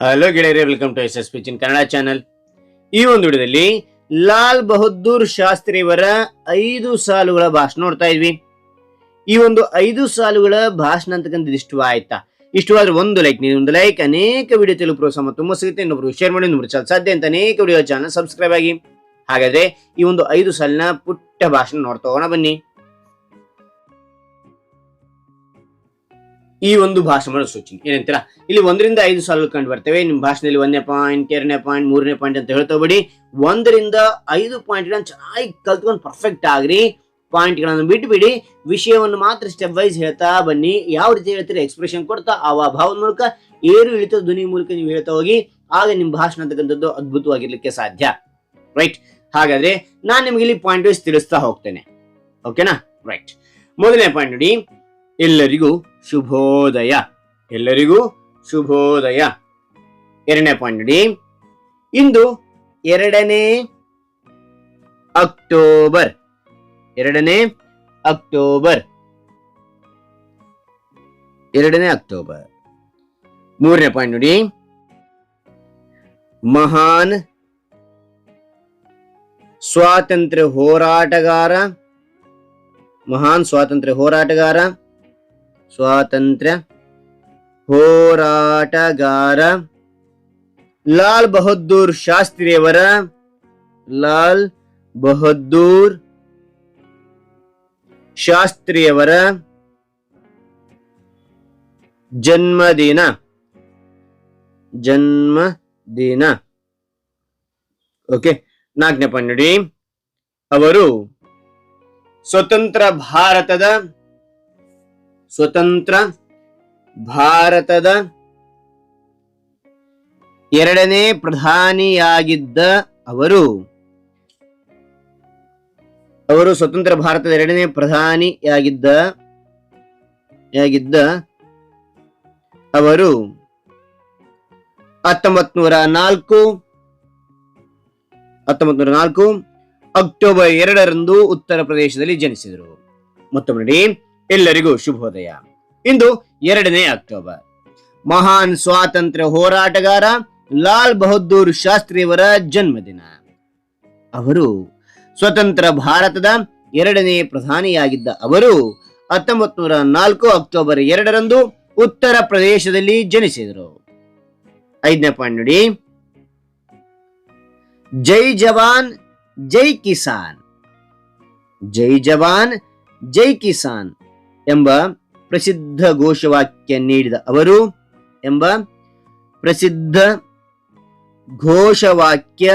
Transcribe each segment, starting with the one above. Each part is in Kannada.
ಹಲೋ ಗೆಳೆಯರೇ ವೆಲ್ಕಮ್ ಟು ಎಸ್ ಎಸ್ ಪಿಚಿನ್ ಕನ್ನಡ ಚಾನಲ್ ಈ ಒಂದು ವಿಡಿಯೋದಲ್ಲಿ ಲಾಲ್ ಬಹದ್ದೂರ್ ಶಾಸ್ತ್ರಿಯವರ ಐದು ಸಾಲುಗಳ ಭಾಷಣ ನೋಡ್ತಾ ಇದ್ವಿ. ಈ ಒಂದು ಐದು ಸಾಲುಗಳ ಭಾಷಣ ಅಂತಕ್ಕಂಥದ್ದು ಇಷ್ಟ ಆಯ್ತಾ? ಇಷ್ಟವಾದ್ರೆ ಒಂದು ಲೈಕ್ ನೀವು ಒಂದು ಲೈಕ್ ಅನೇಕ ವಿಡಿಯೋ ತೆಲುಗು ಪ್ರೋತ್ಸಾಹ ತುಂಬ ಸಿಗುತ್ತೆ. ಇನ್ನೊಬ್ರು ಶೇರ್ ಮಾಡಿ ಇನ್ನೊಬ್ರು ಚಾಲ್. ಸಾಧ್ಯ ಅಂತ ಅನೇಕ ವಿಡಿಯೋ ಚಾನಲ್ ಸಬ್ಸ್ಕ್ರೈಬ್ ಆಗಿ. ಹಾಗಾದ್ರೆ ಈ ಒಂದು ಐದು ಸಾಲಿನ ಪುಟ್ಟ ಭಾಷಣ ನೋಡ್ತಾ ಹೋಗೋಣ ಬನ್ನಿ. ಈ ಒಂದು ಭಾಷಣ ಸೂಚನೆ ಏನಂತೀರಾ? ಇಲ್ಲಿ ಒಂದರಿಂದ ಐದು ಸಾಲು ಕಂಡು ಬರ್ತವೆ. ನಿಮ್ಮ ಭಾಷಣದಲ್ಲಿ ಒಂದನೇ ಪಾಯಿಂಟ್ ಎರಡನೇ ಪಾಯಿಂಟ್ ಮೂರನೇ ಪಾಯಿಂಟ್ ಅಂತ ಹೇಳ್ತಾ ಬಿಡಿ ಒಂದರಿಂದ ಐದು ಪಾಯಿಂಟ್ ಚೆನ್ನಾಗಿ ಕಲ್ತ್ಕೊಂಡು ಪರ್ಫೆಕ್ಟ್ ಆಗ್ರಿ. ಪಾಯಿಂಟ್ಗಳನ್ನು ಬಿಟ್ಬಿಡಿ. ವಿಷಯವನ್ನು ಮಾತ್ರ ಸ್ಟೆಪ್ ವೈಸ್ ಹೇಳ್ತಾ ಬನ್ನಿ. ಯಾವ ರೀತಿ ಹೇಳ್ತೀರಿ? ಎಕ್ಸ್ಪ್ರೆಷನ್ ಕೊಡ್ತಾ, ಆ ಭಾವದ ಮೂಲಕ, ಏರು ಇಳಿತ ಧ್ವನಿ ಮೂಲಕ ನೀವು ಹೇಳ್ತಾ ಹೋಗಿ, ಆಗ ನಿಮ್ಮ ಭಾಷಣ ಅಂತಕ್ಕಂಥದ್ದು ಅದ್ಭುತವಾಗಿರ್ಲಿಕ್ಕೆ ಸಾಧ್ಯ. ರೈಟ್ ಹಾಗಾದ್ರೆ ನಾನು ನಿಮಗೆ ಇಲ್ಲಿ ಪಾಯಿಂಟ್ ವೈಸ್ ತಿಳಿಸ್ತಾ ಹೋಗ್ತೇನೆ. ಓಕೆನಾ ರೈಟ್ ಮೊದಲನೇ ಪಾಯಿಂಟ್ ನೋಡಿ. ಎಲ್ಲರಿಗೂ ಶುಭೋದಯ. ಎಲ್ಲರಿಗೂ ಶುಭೋದಯ. ಎರಡನೇ ಪಾಯಿಂಟ್ ನೋಡಿ ಇಂದು ಎರಡನೇ ಅಕ್ಟೋಬರ್. ಎರಡನೇ ಅಕ್ಟೋಬರ್. ಎರಡನೇ ಅಕ್ಟೋಬರ್. ಮೂರನೇ ಪಾಯಿಂಟ್ ನೋಡಿ ಮಹಾನ್ ಸ್ವಾತಂತ್ರ್ಯ ಹೋರಾಟಗಾರ. ಮಹಾನ್ ಸ್ವಾತಂತ್ರ್ಯ ಹೋರಾಟಗಾರ. ಸ್ವಾತಂತ್ರ್ಯ ಹೋರಾಟಗಾರ ಲಾಲ್ ಬಹದ್ದೂರ್ ಶಾಸ್ತ್ರಿಯವರ ಲಾಲ್ ಬಹದ್ದೂರ್ ಶಾಸ್ತ್ರಿಯವರ ಜನ್ಮದಿನ. ಜನ್ಮದಿನ. ಓಕೆ ನೋಡಿ. ಅವರು ಸ್ವತಂತ್ರ ಭಾರತದ ಸ್ವತಂತ್ರ ಭಾರತದ ಎರಡನೇ ಪ್ರಧಾನಿಯಾಗಿದ್ದ ಅವರು ಅವರು ಸ್ವತಂತ್ರ ಭಾರತದ ಎರಡನೇ ಪ್ರಧಾನಿಯಾಗಿದ್ದ, ಯಾಗಿದ್ದ ಅವರು ಹತ್ತೊಂಬತ್ ನೂರ ನಾಲ್ಕು ಹತ್ತೊಂಬತ್ ನೂರ ನಾಲ್ಕು ಅಕ್ಟೋಬರ್ ಎರಡರಂದು ಉತ್ತರ ಪ್ರದೇಶದಲ್ಲಿ ಜನಿಸಿದರು. ಮತ್ತೊಮ್ಮೆ ನೋಡಿ ಎಲ್ಲರಿಗೂ ಶುಭೋದಯ. ಇಂದು ಎರಡನೇ ಅಕ್ಟೋಬರ್. ಮಹಾನ್ ಸ್ವಾತಂತ್ರ್ಯ ಹೋರಾಟಗಾರ ಲಾಲ್ ಬಹದ್ದೂರ್ ಶಾಸ್ತ್ರಿಯವರ ಜನ್ಮದಿನ. ಅವರು ಸ್ವತಂತ್ರ ಭಾರತದ ಎರಡನೇ ಪ್ರಧಾನಿಯಾಗಿದ್ದ ಅವರು ಹತ್ತೊಂಬತ್ ನೂರ ನಾಲ್ಕು ಅಕ್ಟೋಬರ್ ಎರಡರಂದು ಉತ್ತರ ಪ್ರದೇಶದಲ್ಲಿ ಜನಿಸಿದರು. ಐದನೇ ಪಾಯಿಂಟ್ ಜೈ ಜವಾನ್, ಜೈ ಕಿಸಾನ್. ಜೈ ಜವಾನ್, ಜೈ ಕಿಸಾನ್. ಎಂಬ ಪ್ರಸಿದ್ಧ ಘೋಷವಾಕ್ಯ ನೀಡಿದ ಅವರು ಎಂಬ ಪ್ರಸಿದ್ಧ ಘೋಷವಾಕ್ಯ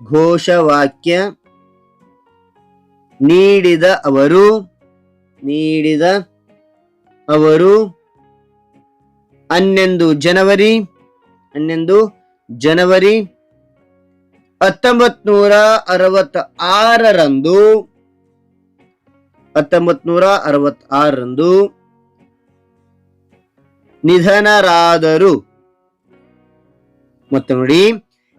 ಘೋಷವಾಕ್ಯ ನೀಡಿದ ಅವರು ನೀಡಿದ ಅವರು ಹನ್ನೊಂದು ಜನವರಿ ಹನ್ನೊಂದು ಜನವರಿ ಹತ್ತೊಂಬತ್ ನೂರ ಅರವತ್ತ ಆರರಂದು ಹತ್ತೊಂಬತ್ ನೂರ ಅರವತ್ ಆರರಂದು ನಿಧನರಾದರು. ಮತ್ತೆ ನೋಡಿ,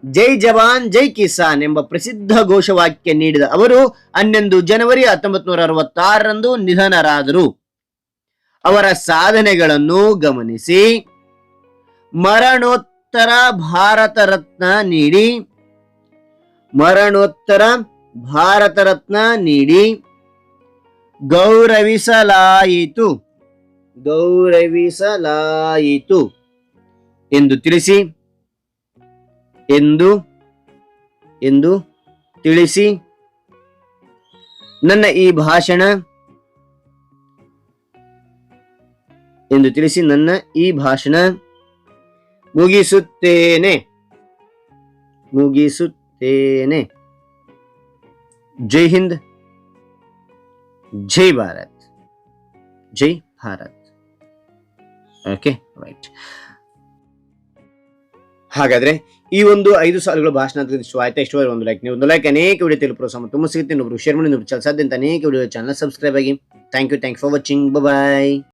ಜೈ ಜವಾನ್, ಜೈ ಕಿಸಾನ್ ಎಂಬ ಪ್ರಸಿದ್ಧ ಘೋಷವಾಕ್ಯ ನೀಡಿದ ಅವರು ಹನ್ನೊಂದು ಜನವರಿ ಹತ್ತೊಂಬತ್ ನೂರ ಅರವತ್ತಾರರಂದು ನಿಧನರಾದರು. ಅವರ ಸಾಧನೆಗಳನ್ನು ಗಮನಿಸಿ, ಮರಣೋತ್ತರ ಭಾರತ ರತ್ನ ನೀಡಿ, ಮರಣೋತ್ತರ ಭಾರತ ರತ್ನ ನೀಡಿ ಗೌರವಿಸಲಾಯಿತು. ಗೌರವಿಸಲಾಯಿತು. ಎಂದು ತಿಳಿಸಿ, ಎಂದು ಎಂದು ತಿಳಿಸಿ. ನನ್ನ ಈ ಭಾಷಣ, ಎಂದು ತಿಳಿಸಿ ನನ್ನ ಈ ಭಾಷಣ ಮುಗಿಸುತ್ತೇನೆ. ಮುಗಿಸುತ್ತೇನೆ. ಜೈ ಹಿಂದ್. ಜೈ ಭಾರತ್. ಜೈ ಭಾರತ್. ಓಕೆ ರೈಟ್ ಹಾಗಾದ್ರೆ ಈ ಒಂದು ಐದು ಸಾಲುಗಳು ಭಾಷಣ ಇಷ್ಟ ಆಯ್ತಾ? ಇಷ್ಟವಾದ ಒಂದು ಲೈಕ್ ನೀವು ಒಂದು ಲೈಕ್ ಅನೇಕ ವಿಡಿಯೋ ತಿಳಿಪುರ ಸಮ ತುಂಬ ಸಿಗುತ್ತೆ. ಇನ್ನೊಬ್ರು ಶೇರ್ ಮಾಡಿ ನೀವು ಚಾನಲ್ ಸಬ್ಸ್ಕ್ರೈಬ್ ಆಗಿ. Thank you thank for watching bye